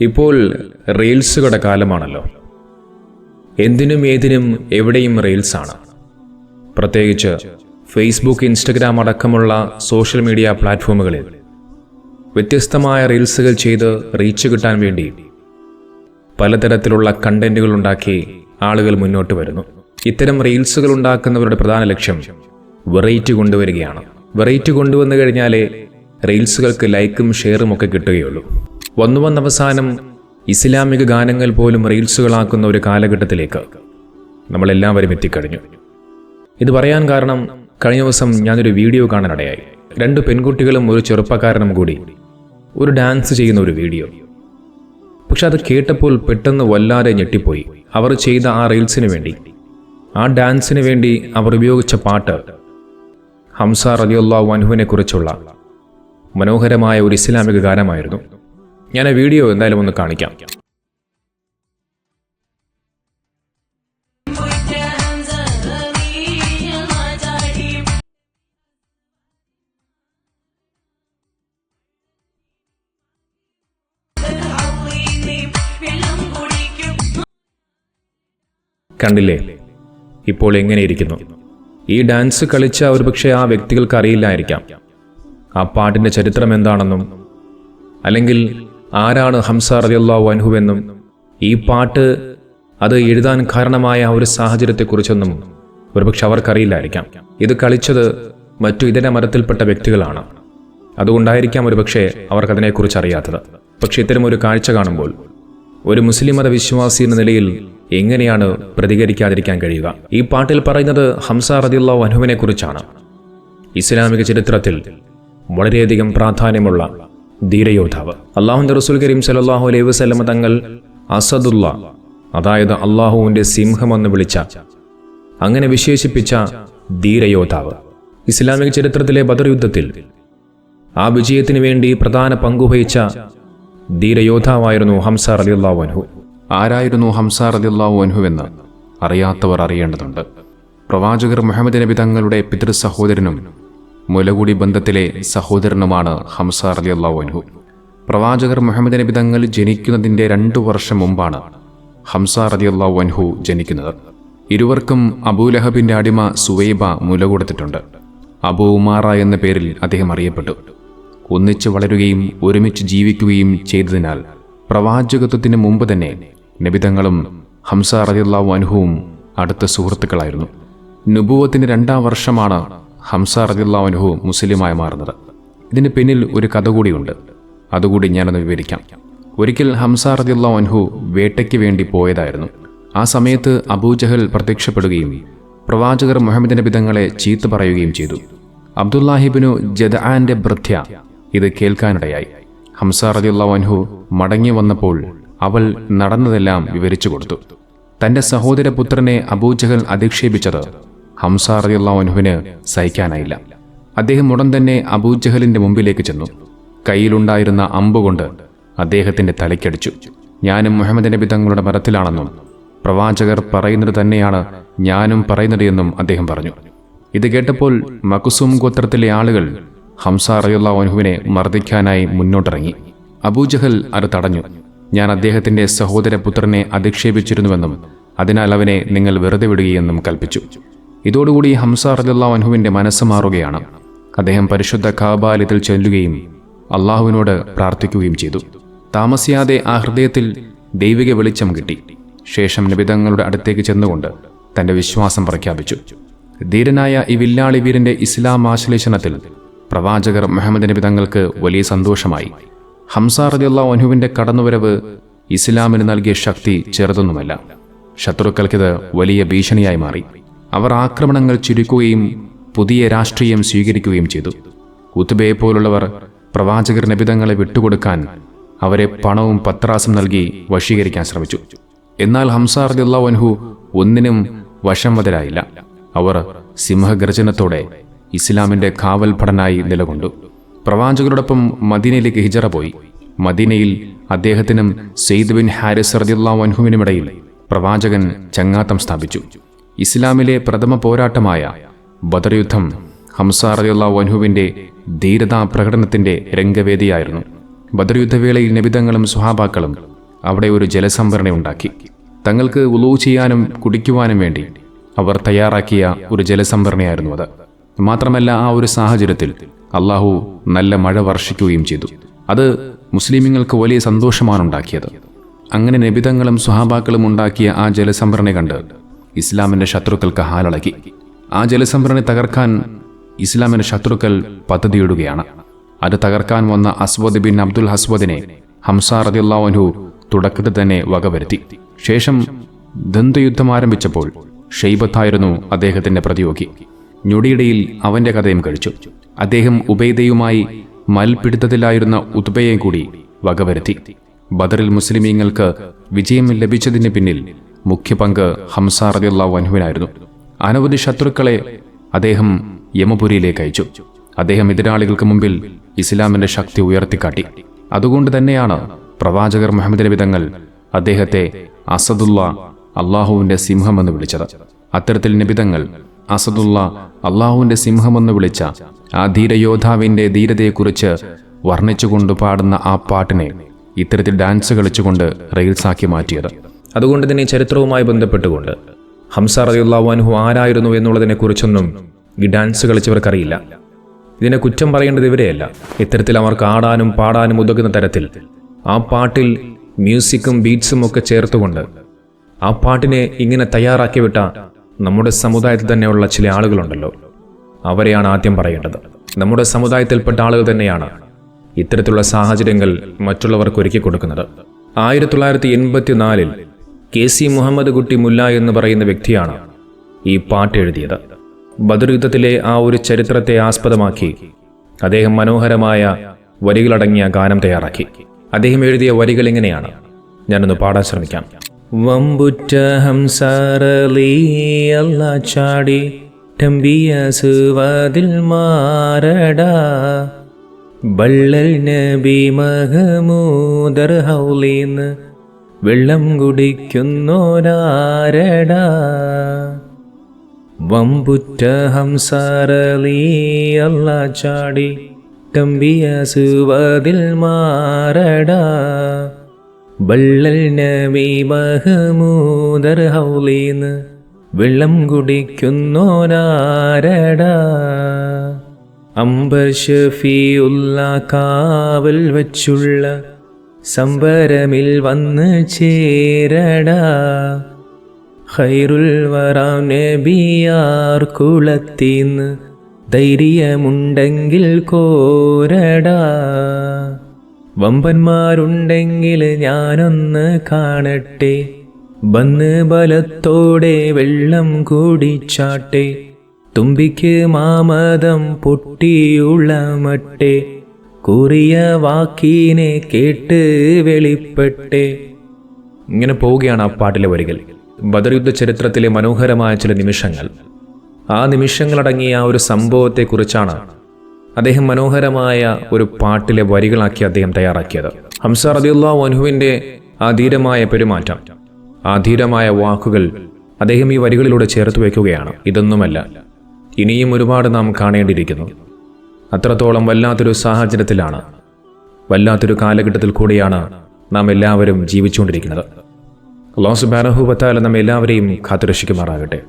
ഇപ്പോൾ റീൽസുകളുടെ കാലമാണല്ലോ. എന്തിനും ഏതിനും എവിടെയും റീൽസാണ് പ്രത്യേകിച്ച് ഫേസ്ബുക്ക് ഇൻസ്റ്റഗ്രാം അടക്കമുള്ള സോഷ്യൽ മീഡിയ പ്ലാറ്റ്ഫോമുകളിൽ വ്യത്യസ്തമായ റീൽസുകൾ ചെയ്ത് റീച്ച് കിട്ടാൻ വേണ്ടി പലതരത്തിലുള്ള കണ്ടന്റുകൾ ഉണ്ടാക്കി ആളുകൾ മുന്നോട്ട് വരുന്നു. ഇത്തരം റീൽസുകൾ ഉണ്ടാക്കുന്നവരുടെ പ്രധാന ലക്ഷ്യം വെറൈറ്റി കൊണ്ടുവരികയാണ്. വെറൈറ്റി കൊണ്ടുവന്നു കഴിഞ്ഞാലേ റീൽസുകൾക്ക് ലൈക്കും ഷെയറും ഒക്കെ കിട്ടുകയുള്ളൂ. വന്നു വന്നവസാനം ഇസ്ലാമിക ഗാനങ്ങൾ പോലും റീൽസുകളാക്കുന്ന ഒരു കാലഘട്ടത്തിലേക്ക് നമ്മളെല്ലാവരും എത്തിക്കഴിഞ്ഞു. ഇത് പറയാൻ കാരണം കഴിഞ്ഞ ദിവസം ഞാനൊരു വീഡിയോ കാണാനിടയായി. രണ്ട് പെൺകുട്ടികളും ഒരു ചെറുപ്പക്കാരനും കൂടി ഒരു ഡാൻസ് ചെയ്യുന്ന ഒരു വീഡിയോ. പക്ഷെ അത് കേട്ടപ്പോൾ പെട്ടെന്ന് വല്ലാതെ ഞെട്ടിപ്പോയി. അവർ ചെയ്ത ആ റീൽസിന് വേണ്ടി. ആ ഡാൻസിന് വേണ്ടി അവർ ഉപയോഗിച്ച പാട്ട് ഹംസ റലിയുള്ള വനുവിനെ കുറിച്ചുള്ള മനോഹരമായ ഒരു ഇസ്ലാമിക ഗാനമായിരുന്നു. ഞാൻ ആ വീഡിയോ എന്തായാലും ഒന്ന് കാണിക്കാം. കണ്ടില്ലേ? ഇപ്പോൾ എങ്ങനെ ഇരിക്കുന്നു? ഈ ഡാൻസ് കളിച്ച ഒരുപക്ഷെ ആ വ്യക്തികൾക്ക് അറിയില്ലായിരിക്കാം. ആ പാട്ടിന്റെ ചരിത്രം എന്താണെന്നും അല്ലെങ്കിൽ ആരാണ് ഹംസ റതിയുള്ള വൻഹുവെന്നും ഈ പാട്ട് അത് എഴുതാൻ കാരണമായ ഒരു സാഹചര്യത്തെക്കുറിച്ചൊന്നും ഒരുപക്ഷെ അവർക്കറിയില്ലായിരിക്കാം. ഇത് കളിച്ചത് മറ്റു ഇതര മരത്തിൽപ്പെട്ട വ്യക്തികളാണ്. അതുകൊണ്ടായിരിക്കാം ഒരുപക്ഷെ അവർക്കതിനെക്കുറിച്ച് അറിയാത്തത് പക്ഷെ ഒരു കാഴ്ച കാണുമ്പോൾ ഒരു മുസ്ലിം മത വിശ്വാസി എന്ന നിലയിൽ എങ്ങനെയാണ് പ്രതികരിക്കാതിരിക്കാൻ കഴിയുക? ഈ പാട്ടിൽ പറയുന്നത് ഹംസ റദിയുള്ള വനുവിനെ കുറിച്ചാണ് ഇസ്ലാമിക ചരിത്രത്തിൽ വളരെയധികം പ്രാധാന്യമുള്ള ധീരയോദ്ധാവ്. അള്ളാഹുന്റെ റസൂൽ കരീം സലാഹു അലൈഹി വസ്ലമ തങ്ങൾ അസദുല്ല അതായത് അള്ളാഹുവിന്റെ സിംഹമെന്ന് വിളിച്ച അങ്ങനെ വിശേഷിപ്പിച്ച ധീരയോദ്ധാവ്. ഇസ്ലാമിക ചരിത്രത്തിലെ ബദർ യുദ്ധത്തിൽ ആ വിജയത്തിനു വേണ്ടി പ്രധാന പങ്കുവഹിച്ച ധീരയോദ്ധാവായിരുന്നു ഹംസ റലിയുള്ളാഹു അൻഹു. ആരായിരുന്നു ഹംസ റലിയുള്ളാഹു അൻഹു എന്ന് അറിയാത്തവർ അറിയേണ്ടതുണ്ട്. പ്രവാചകർ മുഹമ്മദ് നബി തങ്ങളുടെ പിതൃ സഹോദരനും മുലകുടി ബന്ധത്തിലെ സഹോദരനുമാണ് ഹംസ അലി അൻഹു. പ്രവാചകർ മുഹമ്മദ് നബി തങ്ങൾ ജനിക്കുന്നതിന്റെ രണ്ടു വർഷം മുമ്പാണ് ഹംസ റലിയുള്ളാഹു അൻഹു ജനിക്കുന്നത്. ഇരുവർക്കും അബൂലഹബിന്റെ അടിമ സുവൈബ മുല കൊടുത്തിട്ടുണ്ട് അബൂ ഉമാറ എന്ന പേരിൽ അദ്ദേഹം അറിയപ്പെട്ടു. ഒന്നിച്ച് വളരുകയും ഒരുമിച്ച് ജീവിക്കുകയും ചെയ്തതിനാൽ പ്രവാചകത്വത്തിന് മുമ്പ് തന്നെ നബിതങ്ങളും ഹംസ അറിയുള്ള അനുഹവും അടുത്ത സുഹൃത്തുക്കളായിരുന്നു. നുബുവത്തിന്റെ രണ്ടാം വർഷമാണ് ഹംസ അനുഹു മുസ്ലിമായി മാറുന്നത്. ഇതിന് പിന്നിൽ ഒരു കഥ കൂടിയുണ്ട്. അതുകൂടി ഞാനൊന്ന് വിവരിക്കാം. ഒരിക്കൽ ഹംസ അനുഹു വേട്ടയ്ക്ക് വേണ്ടി പോയതായിരുന്നു. ആ സമയത്ത് അബൂജഹൽ പ്രത്യക്ഷപ്പെടുകയും പ്രവാചകർ മുഹമ്മദ് നബി തങ്ങളെ ചീത്ത പറയുകയും ചെയ്തു. അബ്ദുല്ലാഹിബിനു ജദാന്റെ ഭൃത്യ ഇത് കേൾക്കാനിടയായി. ഹംസ അൻഹു മടങ്ങി വന്നപ്പോൾ അവൾ നടന്നതെല്ലാം വിവരിച്ചു കൊടുത്തു. തന്റെ സഹോദരപുത്രനെ അബൂജഹൽ അധിക്ഷേപിച്ചത് ഹംസ അൻഹുവിന് സഹിക്കാനായില്ല. അദ്ദേഹം ഉടൻ തന്നെ അബൂജഹലിന്റെ മുമ്പിലേക്ക് ചെന്നു. കയ്യിലുണ്ടായിരുന്ന അമ്പുകൊണ്ട് അദ്ദേഹത്തിന്റെ തലയ്ക്കടിച്ചു. ഞാനും മുഹമ്മദ് നബി തങ്ങളുടെ മരത്തിലാണെന്നും പ്രവാചകർ പറയുന്നത് തന്നെയാണ് ഞാനും പറയുന്നത് എന്നും അദ്ദേഹം പറഞ്ഞു. ഇത് കേട്ടപ്പോൾ മക്കുസും ഗോത്രത്തിലെ ആളുകൾ ഹംസ റയുള്ള അനുഹുവിനെ മർദ്ദിക്കാനായി മുന്നോട്ടിറങ്ങി. അബൂജഹൽ അത് തടഞ്ഞു. ഞാൻ അദ്ദേഹത്തിന്റെ സഹോദരപുത്രനെ അധിക്ഷേപിച്ചിരുന്നുവെന്നും അതിനാൽ അവനെ നിങ്ങൾ വെറുതെ വിടുകയെന്നും കൽപ്പിച്ചു. ഇതോടുകൂടി ഹംസ റലുള്ള വൻഹുവിന്റെ മനസ്സ് മാറുകയാണ്. അദ്ദേഹം പരിശുദ്ധ കാബാലയത്തിൽ ചെല്ലുകയും അള്ളാഹുവിനോട് പ്രാർത്ഥിക്കുകയും ചെയ്തു. താമസിയാതെ ആ ഹൃദയത്തിൽ ദൈവിക വെളിച്ചം കിട്ടി. ശേഷം നിബിതങ്ങളുടെ അടുത്തേക്ക് ചെന്നുകൊണ്ട് തന്റെ വിശ്വാസം പ്രഖ്യാപിച്ചു. ധീരനായ ഈ വില്ലാളി വീരന്റെ ഇസ്ലാം ആശ്ലേഷണത്തിൽ പ്രവാചകർ മുഹമ്മദ് നബി തങ്ങൾക്ക് വലിയ സന്തോഷമായി. ഹംസ റദിയുള്ള അനുവിന്റെ കടന്നുവരവ് ഇസ്ലാമിന് നൽകിയ ശക്തി ചെറുതൊന്നുമല്ല. ശത്രുക്കൾക്കിത് വലിയ ഭീഷണിയായി മാറി. അവർ ആക്രമണങ്ങൾ ചുരുക്കുകയും പുതിയ രാഷ്ട്രീയം സ്വീകരിക്കുകയും ചെയ്തു. ഉത്തുബയെ പോലുള്ളവർ പ്രവാചകർ നിബിതങ്ങളെ വിട്ടുകൊടുക്കാൻ അവരെ പണവും പത്രാസും നൽകി വശീകരിക്കാൻ ശ്രമിച്ചു. എന്നാൽ ഹംസാർ വൻഹു ഒന്നിനും വശംവതരായില്ല. അവർ സിംഹഗർജനത്തോടെ ഇസ്ലാമിന്റെ കാവൽ ഭടനായി നിലകൊണ്ടു. പ്രവാചകരോടൊപ്പം മദീനയിലേക്ക് ഹിജറ പോയി. മദീനയിൽ അദ്ദേഹത്തിനും സെയ്ദ് ബിൻ ഹാരിസ് റദിയുള്ള വൻഹുവിനുമിടയിൽ പ്രവാചകൻ ചങ്ങാത്തം സ്ഥാപിച്ചു. ഇസ്ലാമിലെ പ്രഥമ പോരാട്ടമായ ബദർ യുദ്ധം ഹംസ റദിയുള്ള വൻഹുവിന്റെ ധീരതാ പ്രകടനത്തിന്റെ രംഗവേദിയായിരുന്നു. ബദർ യുദ്ധവേളയിൽ നബിതങ്ങളും സുഹാബാക്കളും അവിടെ ഒരു ജലസംഭരണി ഉണ്ടാക്കി. തങ്ങൾക്ക് ഉലൂ ചെയ്യാനും കുടിക്കുവാനും വേണ്ടി അവർ തയ്യാറാക്കിയ ഒരു ജലസംഭരണിയായിരുന്നു അത്. മാത്രമല്ല ആ ഒരു സാഹചര്യത്തിൽ അള്ളാഹു നല്ല മഴ വർഷിക്കുകയും ചെയ്തു. അത് മുസ്ലിമീങ്ങൾക്ക് വലിയ സന്തോഷമാണ് ഉണ്ടാക്കിയത്. അങ്ങനെ നബിതങ്ങളും സുഹാബാക്കളും ഉണ്ടാക്കിയ ആ ജലസംഭരണി കണ്ട് ഇസ്ലാമിന്റെ ശത്രുക്കൾക്ക് ഹാലളകി ആ ജലസംഭരണി തകർക്കാൻ ഇസ്ലാമിന്റെ ശത്രുക്കൾ പദ്ധതിയിടുകയാണ്. അത് തകർക്കാൻ വന്ന അസ്വദ് ബിൻ അബ്ദുൽ ഹസ്വദിനെ ഹംസ റദിയുള്ളാവൻഹു തുടക്കത്തിൽ തന്നെ വകവരുത്തി ശേഷം ദന്തയുദ്ധം ആരംഭിച്ചപ്പോൾ ഷെയ്ബത്തായിരുന്നു അദ്ദേഹത്തിന്റെ പ്രതിയോഗി. ഞൊടിയിടയിൽ അവന്റെ കഥയും കഴിച്ചു. അദ്ദേഹം ഉബൈദയുമായി മൽപിടുത്തത്തിലായിരുന്ന ഉത്ബയെ കൂടി വകവരുത്തി ബദറിൽ മുസ്ലിമീങ്ങൾക്ക് വിജയം ലഭിച്ചതിന് പിന്നിൽ മുഖ്യ പങ്ക് ഹംസ റദിയുള്ള വൻഹുവിനായിരുന്നു അനവധി ശത്രുക്കളെ അദ്ദേഹം യമപുരിയിലേക്ക് അയച്ചു. അദ്ദേഹം എതിരാളികൾക്ക് മുമ്പിൽ ഇസ്ലാമിന്റെ ശക്തി ഉയർത്തിക്കാട്ടി. അതുകൊണ്ട് തന്നെയാണ് പ്രവാചകർ മുഹമ്മദ് നബി അദ്ദേഹത്തെ അസദുള്ള അള്ളാഹുവിന്റെ സിംഹമെന്ന് വിളിച്ചത്. അത്തരത്തിൽ നിബിതങ്ങൾ അസദുള്ള അള്ളാഹുവിന്റെ സിംഹമെന്ന് വിളിച്ച ആ ധീരയോദ്ധാവിന്റെ ധീരതയെക്കുറിച്ച് വർണിച്ചുകൊണ്ട് പാടുന്ന ആ പാട്ടിനെ ഇത്തരത്തിൽ ഡാൻസ് കളിച്ചുകൊണ്ട് റീൽസാക്കി മാറ്റിയത്. അതുകൊണ്ട് തന്നെ ചരിത്രവുമായി ബന്ധപ്പെട്ടുകൊണ്ട് ഹംസ റദിയുള്ളാഹു ആരായിരുന്നു എന്നുള്ളതിനെക്കുറിച്ചൊന്നും ഈ ഡാൻസ് കളിച്ചവർക്കറിയില്ല. ഇതിനെ കുറ്റം പറയേണ്ടത് ഇവരെയല്ല. ഇത്തരത്തിൽ അവർക്ക് ആടാനും പാടാനും ഉതകുന്ന തരത്തിൽ ആ പാട്ടിൽ മ്യൂസിക്കും ബീറ്റ്സും ഒക്കെ ചേർത്തുകൊണ്ട് ആ പാട്ടിനെ ഇങ്ങനെ തയ്യാറാക്കി വിട്ട നമ്മുടെ സമുദായത്തിൽ തന്നെയുള്ള ചില ആളുകളുണ്ടല്ലോ. അവരെയാണ് ആദ്യം പറയേണ്ടത്. നമ്മുടെ സമുദായത്തിൽപ്പെട്ട ആളുകൾ തന്നെയാണ് ഇത്തരത്തിലുള്ള സാഹചര്യങ്ങൾ മറ്റുള്ളവർക്ക് ഒരുക്കി കൊടുക്കുന്നത്. ആയിരത്തി തൊള്ളായിരത്തി എൺപത്തിനാലിൽ കെ സി മുഹമ്മദ് കുട്ടി മുല്ല എന്ന് പറയുന്ന വ്യക്തിയാണ് ഈ പാട്ട് എഴുതിയത്. ബദർ യുദ്ധത്തിലെ ആ ഒരു ചരിത്രത്തെ ആസ്പദമാക്കി അദ്ദേഹം മനോഹരമായ വരികളടങ്ങിയ ഗാനം തയ്യാറാക്കി. അദ്ദേഹം എഴുതിയ വരികൾ ഇങ്ങനെയാണ്. ഞാനൊന്ന് പാടാൻ ശ്രമിക്കാം. വമ്പുറ്റ ചാടി സുവാതിൽ മാറടാ. ബള്ളൽ നബി മഹമൂദർ ഹൗലീന്ന് വെള്ളം കുടിക്കുന്നോരാരടാ. വമ്പുറ്റ അല്ല ചാടി കമ്പിയ സുവതിൽ മാറടാ. വള്ളൽ നബി മഹമൂദർ ഹൗലീന്ന് വെള്ളം കുടിക്കുന്നോരാരടാ. അംബർ ഷഫിയുള്ള കാവൽ വച്ചുള്ള സംബരമിൽ വന്ന് ചേരടാ. ഖൈറുൽ വറാം നബിയാർ കുളത്തിന്ന് ധൈര്യമുണ്ടെങ്കിൽ കോരടാ. വമ്പന്മാരുണ്ടെങ്കിൽ ഞാനൊന്ന് കാണട്ടെ. വന്ന് ബലത്തോടെ വെള്ളം കൂടിച്ചാട്ടെ. തുമ്പിക്ക് മാമതം പൊട്ടിയുളമട്ടെ കുറിയ വാക്കിനെ കേട്ട് വെളിപ്പെട്ടേ. ഇങ്ങനെ പോവുകയാണ് ആ പാട്ടിലെ വരികൾ. ബദർ യുദ്ധ ചരിത്രത്തിലെ മനോഹരമായ ചില നിമിഷങ്ങൾ. ആ നിമിഷങ്ങളടങ്ങിയ ആ ഒരു സംഭവത്തെക്കുറിച്ചാണ് അദ്ദേഹം മനോഹരമായ ഒരു പാട്ടിലെ വരികളാക്കി അദ്ദേഹം തയ്യാറാക്കിയത്. ഹംസ റദിയുള്ള വൻഹുവിന്റെ ആ ധീരമായ പെരുമാറ്റം ആ ധീരമായ വാക്കുകൾ അദ്ദേഹം ഈ വരികളിലൂടെ ചേർത്ത് വയ്ക്കുകയാണ്. ഇതൊന്നുമല്ല ഇനിയും ഒരുപാട് നാം കാണേണ്ടിയിരിക്കുന്നു. അത്രത്തോളം വല്ലാത്തൊരു സാഹചര്യത്തിലാണ്. വല്ലാത്തൊരു കാലഘട്ടത്തിൽ കൂടിയാണ് നാം എല്ലാവരും ജീവിച്ചുകൊണ്ടിരിക്കുന്നത്. ലോസ് സുബാനഹുബത്താല നാം എല്ലാവരെയും കാത്തുരക്ഷിക്കുമാറാകട്ടെ.